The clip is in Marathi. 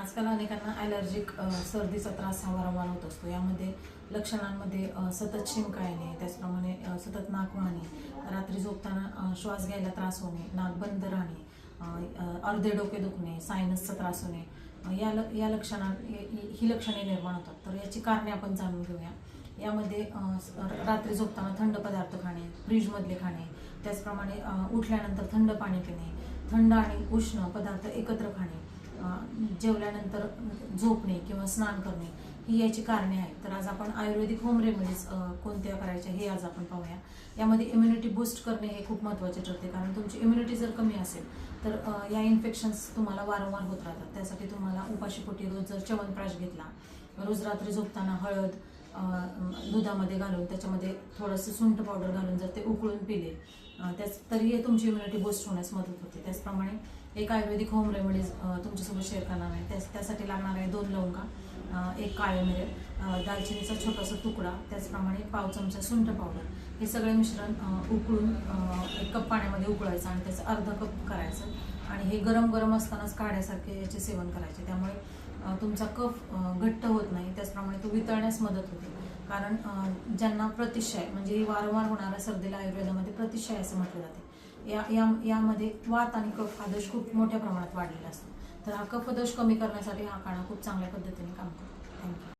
आजकाल अनेकांना ॲलर्जिक सर्दीचा त्रास हा वारंवार होत असतो. यामध्ये लक्षणांमध्ये सतत शिंका येणे त्याचप्रमाणे सतत नाक वाहणे रात्री झोपताना श्वास घ्यायला त्रास होणे नाक बंद राहणे अर्धे डोके दुखणे सायनसचा त्रास होणे या ल या लक्षणां ही- लक्षणे निर्माण होतात. तर याची कारणे आपण जाणून घेऊया. यामध्ये रात्री झोपताना थंड पदार्थ खाणे फ्रीजमधले खाणे त्याचप्रमाणे उठल्यानंतर थंड पाणी पिणे थंड आणि उष्ण पदार्थ एकत्र जेवल्यानंतर म्हणजे झोपणे किंवा स्नान करणे ही याची कारणे आहेत. तर आज आपण आयुर्वेदिक होम रेमेडीज कोणत्या करायच्या हे आज आपण पाहूया. यामध्ये इम्युनिटी बूस्ट करणे हे खूप महत्त्वाचे ठरते. कारण तुमची इम्युनिटी जर कमी असेल तर या इन्फेक्शन्स तुम्हाला वारंवार होत राहतात. त्यासाठी तुम्हाला उपाशीपोटी रोज जर च्यवनप्राश घेतला रोज रात्री झोपताना हळद दुधामध्ये घालून त्याच्यामध्ये थोडंसं सुंठ पावडर घालून जर ते उकळून पिले त्याच तरीही तुमची इम्युनिटी बूस्ट होण्यास मदत होते. त्याचप्रमाणे एक आयुर्वेदिक होम रेमेडीज तुमच्यासोबत शेअर करणार आहे. त्यास त्यासाठी लागणार आहे दोन लवंगा एक काळे मिरे दालचिनीचा छोटासा तुकडा त्याचप्रमाणे पाव चमचा सुंठ पावडर. हे सगळे मिश्रण उकळून एक कप पाण्यामध्ये उकळायचं आणि त्याचं अर्धा कप करायचं. आणि हे गरम गरम असतानाच काढ्यासारखे याचे सेवन करायचे. त्यामुळे तुमचा कफ घट्ट होत नाही. त्याचप्रमाणे तो वितळण्यास मदत होते. कारण ज्यांना प्रतिशय म्हणजे वारंवार होणाऱ्या सर्दीला आयुर्वेदामध्ये प्रतिशय असं म्हटलं जाते. या या यामध्ये वात आणि कफ हा दोष खूप मोठ्या प्रमाणात वाढलेला असतो. तर हा कफदोष कमी करण्यासाठी हा काढा खूप चांगल्या पद्धतीने काम करतो. थँक्यू